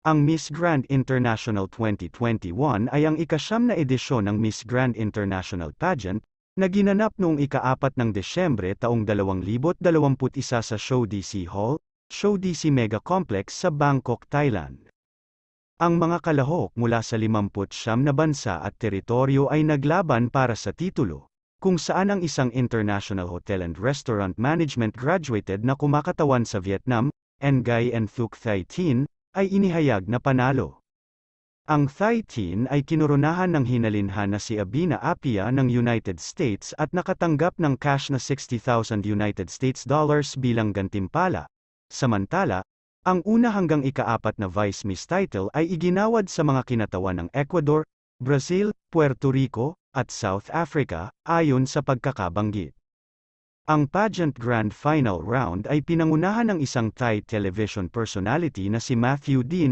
Ang Miss Grand International 2021 ay ang ikasyam na edisyon ng Miss Grand International Pageant, na ginanap noong ika-4 ng Desyembre taong 2021 sa Show DC Hall, Show DC Mega Complex sa Bangkok, Thailand. Ang mga kalahok mula sa 59 na bansa at teritoryo ay naglaban para sa titulo, kung saan ang isang International Hotel and Restaurant Management graduated na kumakatawan sa Vietnam, Nguyen and Thuc Thai Tin, ay inihayag na panalo. Ang Thai Tin ay kinoronahan ng hinalinhan na si Abina Apia ng United States at nakatanggap ng cash na 60,000 United States dollars bilang gantimpala. Samantala, ang una hanggang ikaapat na Vice Miss title ay iginawad sa mga kinatawan ng Ecuador, Brazil, Puerto Rico, at South Africa, ayon sa pagkakabanggit. Ang pageant grand final round ay pinangunahan ng isang Thai television personality na si Matthew Dean